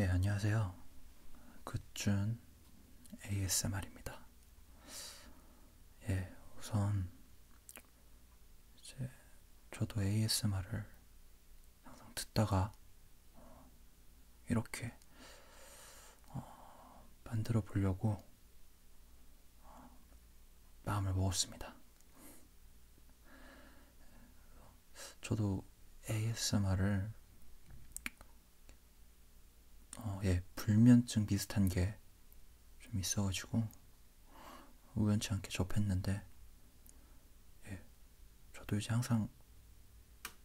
예, 안녕하세요. 굿준 ASMR입니다. 예, 우선 이제 저도 ASMR을 항상 듣다가 이렇게 어, 만들어 보려고 어, 마음을 먹었습니다. 저도 ASMR을 어, 예, 불면증 비슷한 게 좀 있어가지고 우연치 않게 접했는데 예, 저도 이제 항상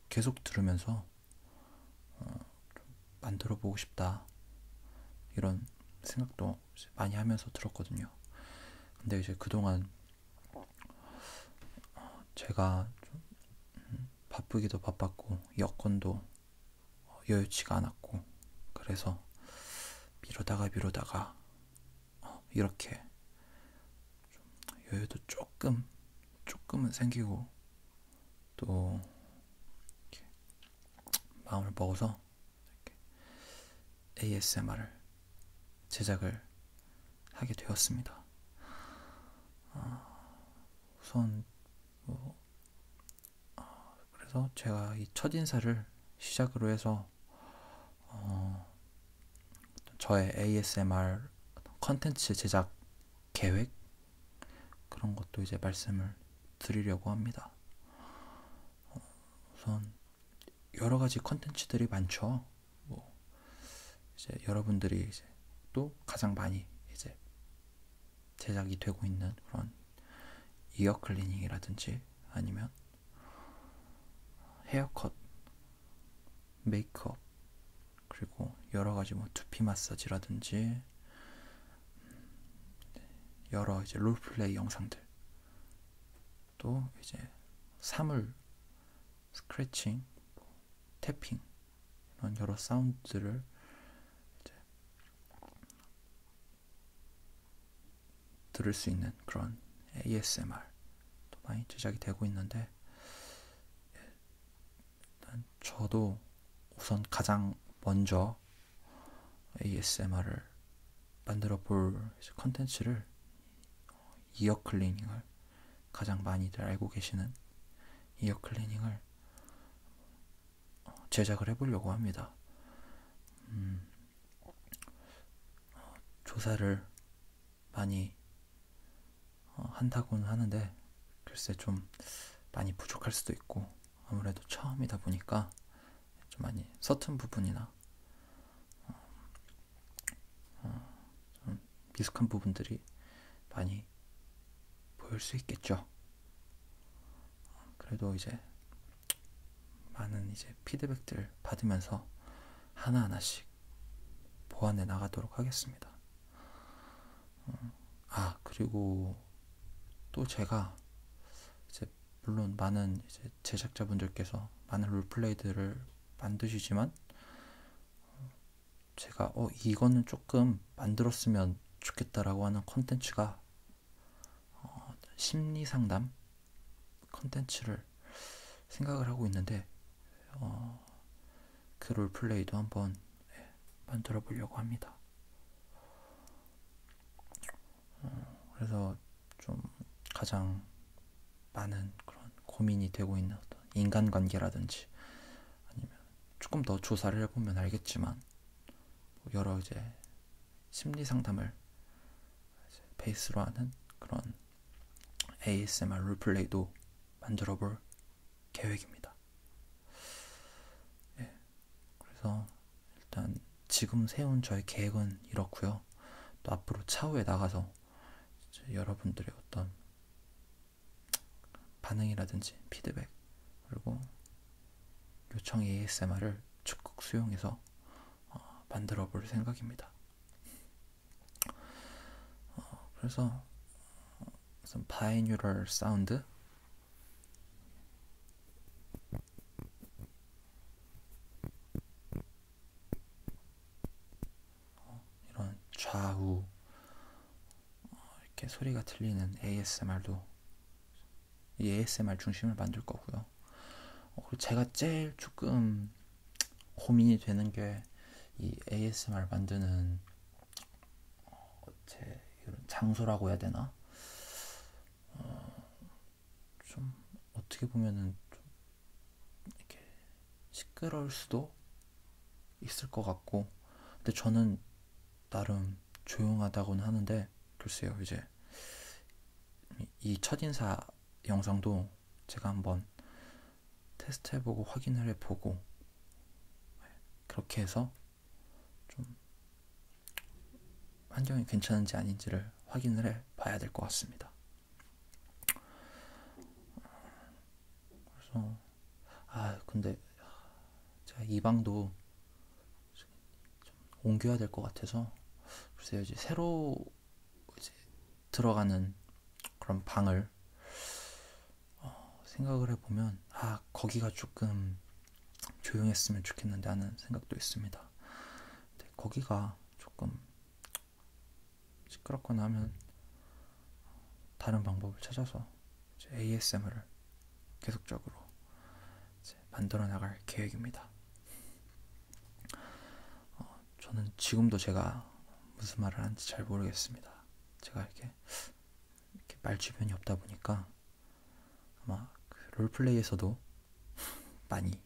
계속 들으면서 어, 만들어 보고 싶다 이런 생각도 많이 하면서 들었거든요. 근데 이제 그동안 어, 제가 좀 음, 바쁘기도 바빴고 여건도 여유치가 않았고 그래서 미루다가 미루다가 어, 이렇게 여유도 조금 조금은 생기고 또 마음을 먹어서 ASMR을 제작을 하게 되었습니다. 어, 우선 뭐, 어, 그래서 제가 이 첫 인사를 시작으로 해서 어, 저의 ASMR 컨텐츠 제작 계획 그런 것도 이제 말씀을 드리려고 합니다. 어, 우선 여러 가지 컨텐츠들이 많죠. 뭐 이제 여러분들이 이제 또 가장 많이 이제 제작이 되고 있는 그런 이어 클리닝이라든지 아니면 헤어컷, 메이크업 그리고 여러 가지 뭐 두피 마사지라든지 여러 이제 롤플레이 영상들. 또 이제 사물 스크래칭, 태핑 이런 여러 사운드들을 들을 수 있는 그런 ASMR 도 많이 제작이 되고 있는데 일단 저도 우선 가장 먼저 ASMR을 만들어 볼 컨텐츠를 이어 클리닝을 가장 많이들 알고 계시는 이어 클리닝을 제작을 해보려고 합니다. 음, 조사를 많이 한다고는 하는데 글쎄 좀 많이 부족할 수도 있고 아무래도 처음이다 보니까 좀 많이 서툰 부분이나 좀 미숙한 부분들이 많이 보일 수 있겠죠. 그래도 이제 많은 이제 피드백들 받으면서 하나하나씩 보완해 나가도록 하겠습니다. 아, 그리고 또 제가 이제 물론 많은 이제 제작자분들께서 많은 롤플레이들을 만드시지만 제가 어 이거는 조금 만들었으면 좋겠다라고 하는 컨텐츠가 어, 심리 상담 컨텐츠를 생각을 하고 있는데 어, 그 롤플레이도 한번 예, 만들어 보려고 합니다. 어, 그래서 좀 가장 많은 그런 고민이 되고 있는 어떤 인간관계라든지 조금 더 조사를 해보면 알겠지만 뭐 여러 이제 심리 상담을 이제 베이스로 하는 그런 ASMR 롤플레이도 만들어 볼 계획입니다. 예, 그래서 일단 지금 세운 저의 계획은 이렇고요. 또 앞으로 차후에 나가서 여러분들의 어떤 반응이라든지 피드백 그리고 요청 ASMR을 적극 수용해서 어, 만들어 볼 생각입니다. 어, 그래서 무슨 바이뉴럴 사운드 어, 이런 좌우 어, 이렇게 소리가 들리는 ASMR도 이 ASMR 중심을 만들 거고요. 어, 그리고 제가 제일 조금 고민이 되는 게 이 ASMR 만드는 어, 제 이런 장소라고 해야 되나? 어, 좀 어떻게 보면은 좀 이렇게 시끄러울 수도 있을 것 같고, 근데 저는 나름 조용하다고는 하는데 글쎄요 이제 이 첫인사 영상도 제가 한번 테스트해보고 확인을 해보고 그렇게 해서 좀 환경이 괜찮은지 아닌지를 확인을 해봐야 될 것 같습니다. 그래서 아 근데 제가 이 방도 좀 옮겨야 될 것 같아서 글쎄요 이제 새로 이제 들어가는 그런 방을 어, 생각을 해보면 아 거기가 조금 조용했으면 좋겠는데 하는 생각도 있습니다. 거기가 조금 시끄럽거나 하면 다른 방법을 찾아서 ASMR을 계속적으로 만들어 나갈 계획입니다. 어, 저는 지금도 제가 무슨 말을 하는지 잘 모르겠습니다. 제가 이렇게, 이렇게 말 주변이 없다 보니까 아마 그 롤플레이에서도 많이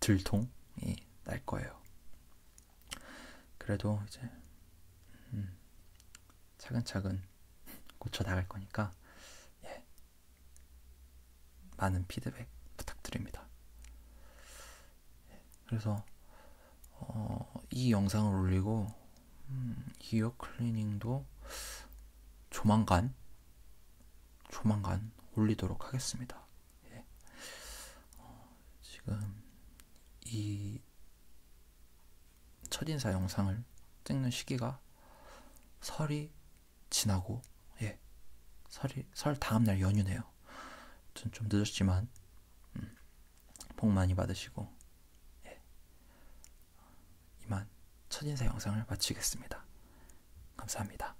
들통이 날 거예요. 그래도 이제 음, 차근차근 고쳐 나갈 거니까 예, 많은 피드백 부탁드립니다. 예, 그래서 어, 이 영상을 올리고 음, 이어 클리닝도 조만간 조만간 올리도록 하겠습니다. 예. 어, 지금 이 첫인사 영상을 찍는 시기가 설이 지나고 예 설이 설 다음 날 연휴네요. 좀, 좀 늦었지만 음, 복 많이 받으시고 예. 이만 첫인사 영상을 마치겠습니다. 감사합니다.